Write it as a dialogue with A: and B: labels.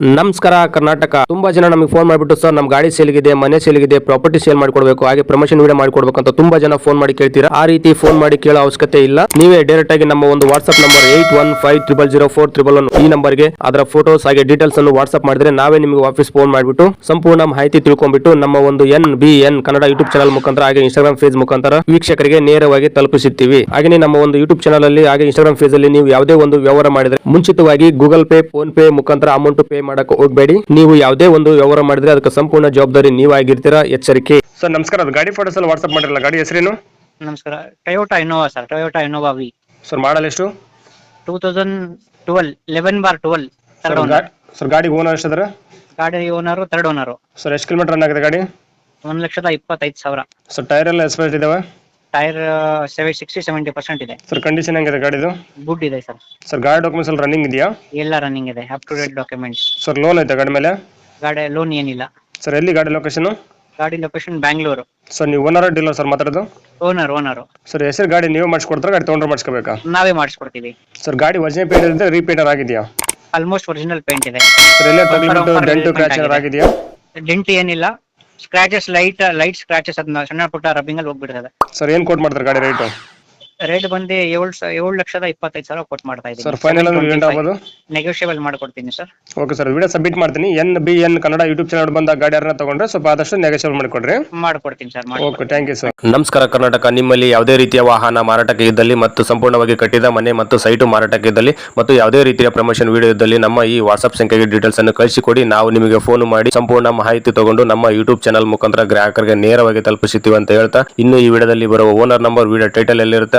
A: ನಮಸ್ಕಾರ, ಕರ್ನಾಟಕ. ತುಂಬಾ ಜನ ನಮಗೆ ಫೋನ್ ಮಾಡಿಬಿಟ್ಟು, ಸರ್ ನಮ್ಮ ಗಾಡಿ ಸೇಲ್ಗಿದೆ, ಮನೆ ಸೇಲ್ಗಿದೆ ಪ್ರಾಪರ್ಟಿ ಸೇಲ್ ಮಾಡ್ಕೊಡ್ಬೇಕು, ಹಾಗೆ ಪ್ರಮೋಷನ್ ವಿಡಿಯೋ ಮಾಡ್ಕೊಡ್ಬೇಕು ಅಂತ ತುಂಬಾ ಜನ ಫೋನ್ ಮಾಡಿ ಕೇಳ್ತೀರಾ? ಆ ರೀತಿ ಫೋನ್ ಮಾಡಿ ಕೇಳೋ ಅವಶ್ಯಕತೆ ಇಲ್ಲ. ನೀವೇ ಡೈರೆಕ್ಟ್ ಆಗಿ ನಮ್ಮ ಒಂದು WhatsApp number eight one five triple zero four triple one ಈ ನಂಬರ್ಗೆ ಅದರ ಫೋಟೋಸ್ ಹಾಗೆ ಡೀಟೇಲ್ಸ್ ಅನ್ನು ವಾಟ್ಸ್ಆಪ್ ಮಾಡಿದ್ರೆ ನಾವೇ ನಿಮಗೆ ಆಫೀಸ್ ಫೋನ್ ಮಾಡಿಬಿಟ್ಟು ಸಂಪೂರ್ಣ ಮಾಹಿತಿ ತಿಳ್ಕೊಂಡ್ಬಿಟ್ಟು ನಮ್ಮ ಒಂದು N B N Kannada YouTube channel ಮುಖಾಂತರ ಹಾಗೆ ಇನ್ಸ್ಟಾಗ್ರಾಮ್ ಫೇಸ್ ಮುಖಾಂತರ ವೀಕ್ಷಕರಿಗೆ ನೇರವಾಗಿ ತಲುಪಿಸುತ್ತೀವಿ. ಹಾಗೆ ನಮ್ಮ ಒಂದು ಯೂಟ್ಯೂಬ್ ಚಾನಲ್ ಅಲ್ಲಿ ಹಾಗೆ ಇನ್ಸ್ಟಾಗ್ರಾಮ್ ಫೇಸ್ ಅಲ್ಲಿ ನೀವು ಯಾವುದೇ ಒಂದು ವ್ಯವಹಾರ ಮಾಡಿದ್ರೆ ಮುಂಚಿತವಾಗಿ ಗೂಗಲ್ ಪೇ ಫೋನ್ ಪೇ ಮುಖಾಂತರ ಅಮೌಂಟ್ ಪೇ ಮಾಡಕ್ಕೆ ಹೋಗಬೇಡಿ. ನೀವು ಯಾವುದೇ ಒಂದು ವ್ಯವಹಾರ ಮಾಡಿದ್ರೆ ಅದಕ್ಕೆ ಸಂಪೂರ್ಣ ಜವಾಬ್ದಾರಿ ನೀವಾಗಿರ್ತೀರಾ ಎಚ್ಚರಿಕೆ. ಸರ್ ನಮಸ್ಕಾರ. ಅದು ಗಾಡಿ ಫೋಟೋಸ್ ಅಲ್ಲಿ ವಾಟ್ಸ್ಆಪ್ ಮಾಡಿರಲ್ಲ. ಗಾಡಿ ಹೆಸರೇನು?
B: ನಮಸ್ಕಾರ. Toyota Innova sir Toyota Innova V
A: sir model ಎಷ್ಟು?
B: Two thousand twelve eleven bar twelve owner
A: sir ಗಾಡಿ ಓನರ್ ಎಷ್ಟಿದ್ರೆ
B: ಗಾಡಿ ಓನರು ಥರ್ಡ್ ಓನರ್
A: ಸರ್ ಎಷ್ಟು ಕಿಲೋಮೀಟರ್ ರನ್ ಆಗಿದೆ ಗಾಡಿ?
B: ಒಂದ್ ಲಕ್ಷದ ಇಪ್ಪತ್ತೈದು ಸಾವಿರ.
A: ಸರ್ ಟೈರ್ ಎಲ್ಲ ಎಸ್ಪೆಕ್ಟ್ ಇದಾವೆ?
B: ಟೈರ್ ಸೆವೆ ಸಿಕ್ಸ್ಟಿ ಸೆವೆಂಟಿ ಪರ್ಸೆಂಟ್ ಇದೆ.
A: ಸರ್ ಕಂಡೀಷನ್ ಹೆಂಗಿದೆ ಗಾಡಿದು?
B: ಗುಡ್ ಇದೆ ಸರ್
A: ಸರ್ ಗಾಡಿ ಡಾಕ್ಯುಮೆಂಟ್ಸ್ ಎಲ್ಲ ರನ್ನಿಂಗ್ ಇದೆಯಾ?
B: ಎಲ್ಲ ರನ್ನಿಂಗ್ ಇದೆ up to date document
A: sir loan ಐತೆ ಗಾಡಿ ಮೇಲೆ?
B: ಗಾಡಿ ಲೋನ್ ಏನಿಲ್ಲ.
A: ಸರ್ ಎಲ್ಲಿ ಗಾಡಿ ಲೊಕೇಶನ್
B: ಗಾಡಿ ಲೊಕೇಶನ್ ಬ್ಯಾಂಗ್ಳೂರು
A: ಸರ್ ನೀವು ಓನರ್ ಡೀಲರ್ ಸರ್ ಮಾತಾಡೋದು?
B: ಓನರ್ ಓನರ್
A: ಸರ್ ಹೆಸರು ಗಾಡಿ ನೀವೇ ಮಾಡಿಸ್ಕೊಡ್ತಾರೆ ಗಾಡಿ ತೊಗೊಂಡ್ರೆ ಮಾಡಿಸ್ಕೋಬೇಕಾ?
B: ನಾವೇ ಮಾಡಿಸ್ಕೊಡ್ತೀವಿ.
A: ಸರ್ ಗಾಡಿ ಒರಿಜಿನಲ್ ಪೇಂಟ್ ಇದೆ ರೀಪೇಂಟರ್ ಆಗಿದೆಯಾ?
B: ಆಲ್ಮೋಸ್ಟ್ ಒರಿಜಿನಲ್ ಪೇಂಟ್ ಇದೆ.
A: ಸರ್ ಎಲ್ಲ ತಗ್ಲಿಬಿಟ್ಟು ಡೆಂಟು ಕ್ರ್ಯಾಚ್ ಏನಾರು ಆಗಿದೆಯಾ?
B: ಡೆಂಟ್ ಏನಿಲ್ಲ. ಸ್ಕ್ರಾಚಸ್ ಲೈಟ್ ಲೈಟ್ ಸ್ಕ್ರಾಚಸ್ ಅದನ್ನ ಸಣ್ಣ ಪುಟ್ಟ ರಬ್ಬಿಂಗಲ್ಲಿ ಹೋಗ್ಬಿಡ್ತದೆ.
A: ಸರ್ ಏನು ಕೋಟ್ ಮಾಡ್ತಾರೆ ಗಾಡಿ ರೇಟು
B: ರೇಟ್ ಬಂದು ಏಳು ಏಳು ಲಕ್ಷದ ಇಪ್ಪತ್ತೈದು ಸಾವಿರ ಕೊಟ್ಟು ಮಾಡ್ತಾ
A: ಸರ್ ಫೈನಲ್ ಅಂದ್ರೆ ಆಗೋದು
B: ನೆಗೋಷಿಯಬಲ್ ಮಾಡ್ಕೊಡ್ತೀನಿ sir
A: okay sir video submit ಮಾಡ್ತೀನಿ. N B N Kannada YouTube channel ಬಂದ ಗಾಡಿ ಯಾರನ್ನ ತಗೊಂಡ್ರೆ ಸ್ವಲ್ಪ ಆದಷ್ಟು ನೆಗೋಷಿಯೇಟ್ ಮಾಡ್ಕೊಡ್ರಿ.
B: ಮಾಡ್ಕೊಡ್ತೀನಿ sir
A: okay thank you sir ನಮಸ್ಕಾರ ಕರ್ನಾಟಕ. ನಿಮ್ಮಲ್ಲಿ ಯಾವುದೇ ರೀತಿಯ ವಾಹನ ಮಾರಾಟಕ್ಕೆ ಇದ್ದಲ್ಲಿ ಮತ್ತು ಸಂಪೂರ್ಣವಾಗಿ ಕಟ್ಟಿದ ಮನೆ ಮತ್ತು ಸೈಟು ಮಾರಾಟಕ್ಕೆ ಇದ್ದಲ್ಲಿ ಮತ್ತು ಯಾವುದೇ ರೀತಿಯ ಪ್ರಮೋಷನ್ ವಿಡಿಯೋ ಇದ್ದಲ್ಲಿ ನಮ್ಮ ಈ ವಾಟ್ಸ್ಆಪ್ ಸಂಖ್ಯೆಗೆ ಡೀಟೇಲ್ಸ್ ಅನ್ನು ಕಳಿಸಿಕೊಡಿ. ನಾವು ನಿಮಗೆ ಫೋನ್ ಮಾಡಿ ಸಂಪೂರ್ಣ ಮಾಹಿತಿ ತಗೊಂಡು ನಮ್ಮ ಯೂಟ್ಯೂಬ್ ಚಾನಲ್ ಮುಖಾಂತರ ಗ್ರಾಹಕರಿಗೆ ನೇರವಾಗಿ ತಲುಪಿಸುತ್ತೀವಿ ಅಂತ ಹೇಳ್ತಾ ಇನ್ನು ಈ ವಿಡಿಯೋದಲ್ಲಿ ಬರುವ ಓನರ್ ನಂಬರ್ ವಿಡಿಯೋ ಟೈಟಲ್ ಎಲ್ಲಿರುತ್ತೆ